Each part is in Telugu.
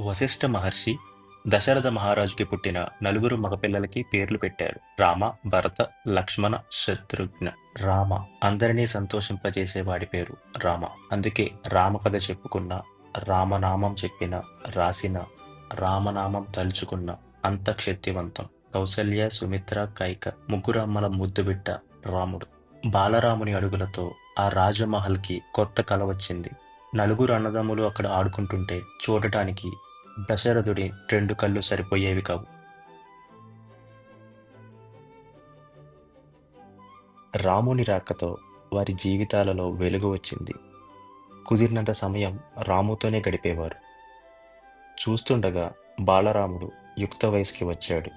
వశిష్ఠ మహర్షి దశరథ మహారాజుకి పుట్టిన నలుగురు మగపిల్లలకి పేర్లు పెట్టారు. రామ భరత లక్ష్మణ శత్రుఘ్న. రామ అందరినీ సంతోషింపజేసే వాడి పేరు రామ. అందుకే రామకథ చెప్పుకున్న రామనామం చెప్పిన రాసిన రామనామం తలుచుకున్న అంత క్షక్తివంతం కౌసల్య సుమిత్ర కైక ముగ్గురు అమ్మల ముద్దు బిడ్డ రాముడు. బాలరాముని అడుగులతో ఆ రాజమహల్కి కొత్త కల వచ్చింది. నలుగురు అన్నదమ్ములు అక్కడ ఆడుకుంటుంటే చూడటానికి దశరథుడి రెండు కళ్ళు సరిపోయేవి కావు. రాముని రాకతో వారి జీవితాలలో వెలుగు వచ్చింది. కుదిరినంత సమయం రాముతోనే గడిపేవారు. చూస్తుండగా బాలరాముడు యుక్త వయసుకి వచ్చాడు.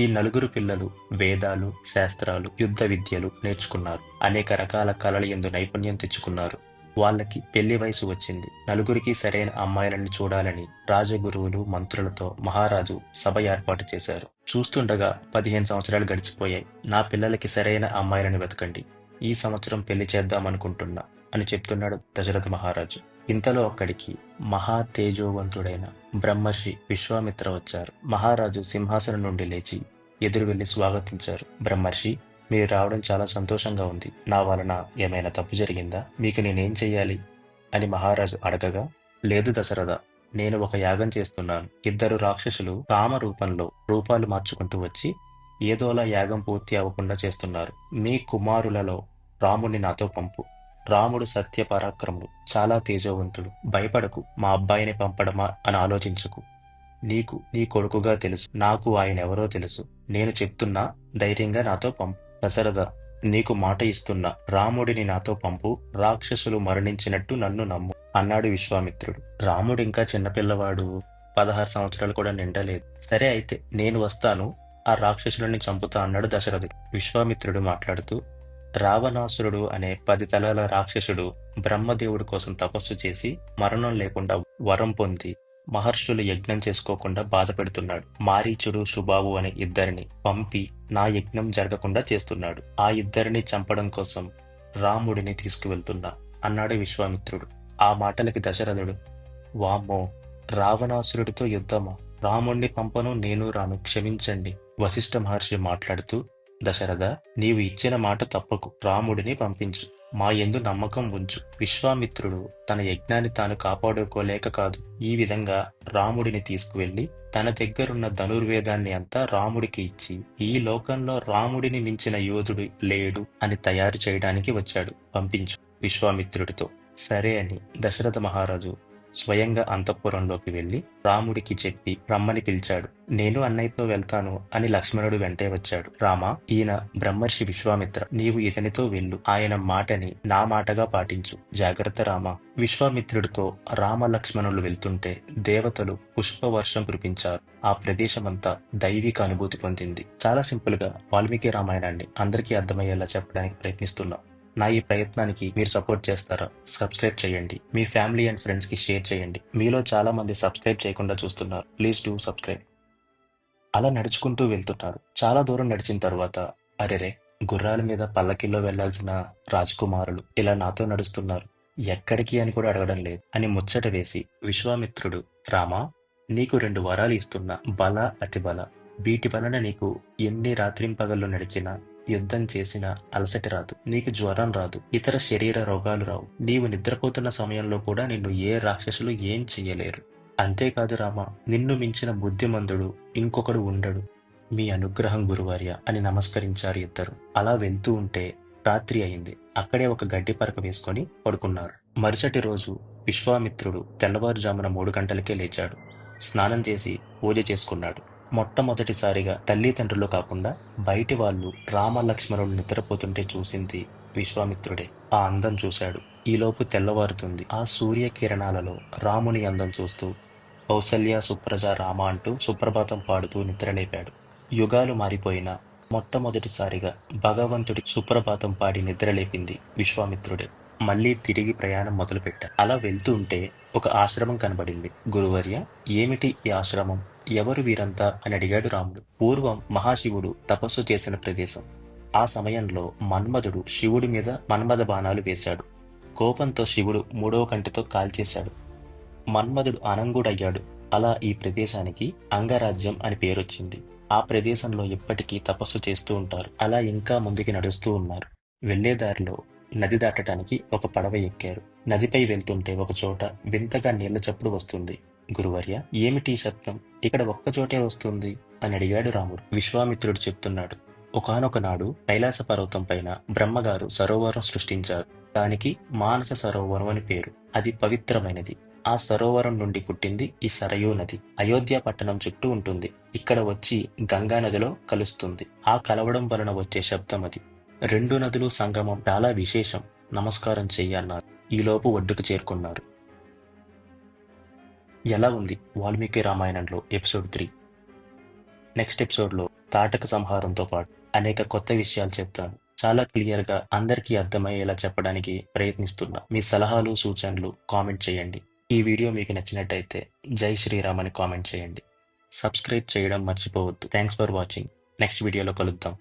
ఈ నలుగురు పిల్లలు వేదాలు శాస్త్రాలు యుద్ధ విద్యలు నేర్చుకున్నారు. అనేక రకాల కళల ఎందు నైపుణ్యం తెచ్చుకున్నారు. వాళ్ళకి పెళ్ళి వయసు వచ్చింది. నలుగురికి సరైన అమ్మాయిలను చూడాలని రాజగురువులు మంత్రులతో మహారాజు సభ ఏర్పాటు చేశారు. చూస్తుండగా పదిహేను సంవత్సరాలు గడిచిపోయాయి. నా పిల్లలకి సరైన అమ్మాయిలను వెతకండి. ఈ సంవత్సరం పెళ్ళి చేద్దామనుకుంటున్నా అని చెప్తున్నాడు దశరథ మహారాజు. ఇంతలో అక్కడికి మహా తేజోవంతుడైన బ్రహ్మర్షి విశ్వామిత్ర వచ్చారు. మహారాజు సింహాసనం నుండి లేచి ఎదురు వెళ్ళి స్వాగతించారు. బ్రహ్మర్షి మీరు రావడం చాలా సంతోషంగా ఉంది. నా వలన ఏమైనా తప్పు జరిగిందా? మీకు నేనేం చెయ్యాలి? అని మహారాజు అడగగా లేదు దశరథ నేను ఒక యాగం చేస్తున్నాను. ఇద్దరు రాక్షసులు కామ రూపంలో రూపాలు మార్చుకుంటూ వచ్చి ఏదోలా యాగం పూర్తి అవ్వకుండా చేస్తున్నారు. మీ కుమారులలో రాముణ్ణి నాతో పంపు. రాముడు సత్య పరాక్రముడు చాలా తేజవంతుడు. భయపడకు మా అబ్బాయిని పంపడమా అని ఆలోచించుకు. నీకు నీ కొడుకుగా తెలుసు. నాకు ఆయన ఎవరో తెలుసు. నేను చెప్తున్నా ధైర్యంగా నాతో పంపు. దశరథ నీకు మాట ఇస్తున్నా రాముడిని నాతో పంపు రాక్షసులు మరణించినట్టు నన్ను నమ్ము అన్నాడు విశ్వామిత్రుడు. రాముడు ఇంకా చిన్నపిల్లవాడు. పదహారు సంవత్సరాలు కూడా నిండలేదు. సరే అయితే నేను వస్తాను ఆ రాక్షసులని చంపుతా అన్నాడు దశరథుడు. విశ్వామిత్రుడు మాట్లాడుతూ రావణాసురుడు అనే పది తలల రాక్షసుడు బ్రహ్మదేవుడి కోసం తపస్సు చేసి మరణం లేకుండా వరం పొంది మహర్షులు యజ్ఞం చేసుకోకుండా బాధ పెడుతున్నాడు మారీచుడు సుబాబు అనే ఇద్దరిని పంపి నా యజ్ఞం జరగకుండా చేస్తున్నాడు. ఆ ఇద్దరిని చంపడం కోసం రాముడిని తీసుకువెళ్తున్నా అన్నాడు విశ్వామిత్రుడు. ఆ మాటలకి దశరథుడు వామ్మో రావణాసురుడితో యుద్ధమా? రాముణ్ణి పంపను నేను రాను. క్షమించండి వశిష్ఠ మహర్షి మాట్లాడుతూ దశరథ నీవు ఇచ్చిన మాట తప్పకు. రాముడిని పంపించు. మా ఎందు నమ్మకం ఉంచు. విశ్వామిత్రుడు తన యజ్ఞాన్ని తాను కాపాడుకోలేక కాదు. ఈ విధంగా రాముడిని తీసుకువెళ్ళి తన దగ్గరున్న ధనుర్వేదాన్ని అంతా రాముడికి ఇచ్చి ఈ లోకంలో రాముడిని మించిన యోధుడు లేడు అని తయారు చేయడానికి వచ్చాడు. పంపించు విశ్వామిత్రుడితో. సరే అని దశరథ మహారాజు స్వయంగా అంతఃపురంలోకి వెళ్ళి రాముడికి చెప్పి రమ్మని పిలిచాడు. నేను అన్నయ్యతో వెళ్తాను అని లక్ష్మణుడు వెంటే వచ్చాడు. రామ ఈయన బ్రహ్మర్షి విశ్వామిత్ర నీవు ఇతనితో వెళ్ళు. ఆయన మాటని నా మాటగా పాటించు. జాగ్రత్త రామ. విశ్వామిత్రుడితో రామ లక్ష్మణులు వెళ్తుంటే దేవతలు పుష్పవర్షం కురిపించారు. ఆ ప్రదేశమంతా దైవిక అనుభూతి పొందింది. చాలా సింపుల్గా వాల్మీకి రామాయణాన్ని అందరికీ అర్థమయ్యేలా చెప్పడానికి ప్రయత్నిస్తున్నాం. నా ఈ ప్రయత్నానికి మీరు సపోర్ట్ చేస్తారా? సబ్స్క్రైబ్ చేయండి. మీ ఫ్యామిలీ అండ్ ఫ్రెండ్స్కి షేర్ చేయండి. మీలో చాలా మంది సబ్స్క్రైబ్ చేయకుండా చూస్తున్నారు. ప్లీజ్ డూ సబ్స్క్రైబ్ అలా నడుచుకుంటూ వెళ్తున్నారు చాలా దూరం నడిచిన తర్వాత అరెరే గుర్రాల మీద పల్లకిల్లో వెళ్ళాల్సిన రాజకుమారులు ఇలా నాతో నడుస్తున్నారు. ఎక్కడికి అని కూడా అడగడం లేదు. అని ముచ్చట వేసి విశ్వామిత్రుడు రామా నీకు రెండు వరాలు ఇస్తున్నా. బల అతి బల. వీటి వలన నీకు ఎన్ని రాత్రింపగళ్ళు నడిచినా యుద్ధం చేసిన అలసట రాదు. నీకు జ్వరం రాదు. ఇతర శరీర రోగాలు రావు. నీవు నిద్రపోతున్న సమయంలో కూడా నిన్ను ఏ రాక్షసులు ఏం చెయ్యలేరు. అంతేకాదు రామ నిన్ను మించిన బుద్ధిమంతుడు ఇంకొకడు ఉండడు. మీ అనుగ్రహం గురువార్య అని నమస్కరించారు ఇద్దరు. అలా వెళ్తూ ఉంటే రాత్రి అయింది. అక్కడే ఒక గడ్డి పరక వేసుకొని పడుకున్నారు. మరుసటి రోజు విశ్వామిత్రుడు తెల్లవారుజామున మూడు గంటలకే లేచాడు. స్నానం చేసి పూజ చేసుకున్నాడు. మొట్టమొదటిసారిగా తల్లిదండ్రులు కాకుండా బయటి వాళ్ళు రామ లక్ష్మణుడు నిద్రపోతుంటే చూసింది విశ్వామిత్రుడే. ఆ అందం చూశాడు. ఈలోపు తెల్లవారుతుంది. ఆ సూర్య కిరణాలలో రాముని అందం చూస్తూ కౌసల్య సుప్రజ రామ అంటూ సుప్రభాతం పాడుతూ నిద్రలేపాడు యుగాలు మారిపోయినా మొట్టమొదటిసారిగా భగవంతుడి సుప్రభాతం పాడి నిద్రలేపింది విశ్వామిత్రుడే. మళ్ళీ తిరిగి ప్రయాణం మొదలుపెట్టాడు అలా వెళ్తూ ఉంటే ఒక ఆశ్రమం కనబడింది. గురువర్య ఏమిటి ఈ ఆశ్రమం? ఎవరు వీరంతా అని అడిగాడు రాముడు. పూర్వం మహాశివుడు తపస్సు చేసిన ప్రదేశం. ఆ సమయంలో మన్మధుడు శివుడి మీద మన్మథ బాణాలు వేశాడు. కోపంతో శివుడు మూడవ కంటితో కాల్చేశాడు. మన్మధుడు అనంగుడయ్యాడు అలా ఈ ప్రదేశానికి అంగరాజ్యం అని పేరొచ్చింది. ఆ ప్రదేశంలో ఇప్పటికీ తపస్సు చేస్తూ ఉంటారు. అలా ఇంకా ముందుకి నడుస్తూ ఉన్నారు. వెళ్ళేదారిలో నది దాటడానికి ఒక పడవ ఎక్కారు. నదిపై వెళ్తుంటే ఒక చోట వింతగా నీళ్ళ చప్పుడు వస్తుంది. గురువర్య ఏమిటి శబ్దం ఇక్కడ ఒక్క చోటే వస్తుంది అని అడిగాడు రాముడు. విశ్వామిత్రుడు చెప్తున్నాడు ఒకానొక నాడు కైలాస పర్వతం పైన బ్రహ్మగారు సరోవరం సృష్టించారు. దానికి మానస సరోవరం అని పేరు. అది పవిత్రమైనది. ఆ సరోవరం నుండి పుట్టింది ఈ సరయూ నది. అయోధ్య పట్టణం చుట్టూ ఉంటుంది. ఇక్కడ వచ్చి గంగా నదిలో కలుస్తుంది. ఆ కలవడం వలన వచ్చే శబ్దం అది. రెండు నదులు సంగమం. చాలా విశేషం. నమస్కారం చెయ్యన్నారు ఈలోపు ఒడ్డుకు చేరుకున్నారు. ఎలా ఉంది వాల్మీకి రామాయణంలో ఎపిసోడ్ త్రీ? నెక్స్ట్ ఎపిసోడ్లో తాటక సంహారంతో పాటు అనేక కొత్త విషయాలు చెప్తాను. చాలా క్లియర్గా అందరికీ అర్థమయ్యేలా చెప్పడానికి ప్రయత్నిస్తున్నా. మీ సలహాలు సూచనలు కామెంట్ చేయండి. ఈ వీడియో మీకు నచ్చినట్టయితే జై శ్రీరామ్ అని కామెంట్ చేయండి. సబ్స్క్రైబ్ చేయడం మర్చిపోవద్దు. థ్యాంక్స్ ఫర్ వాచింగ్ నెక్స్ట్ వీడియోలో కలుద్దాం.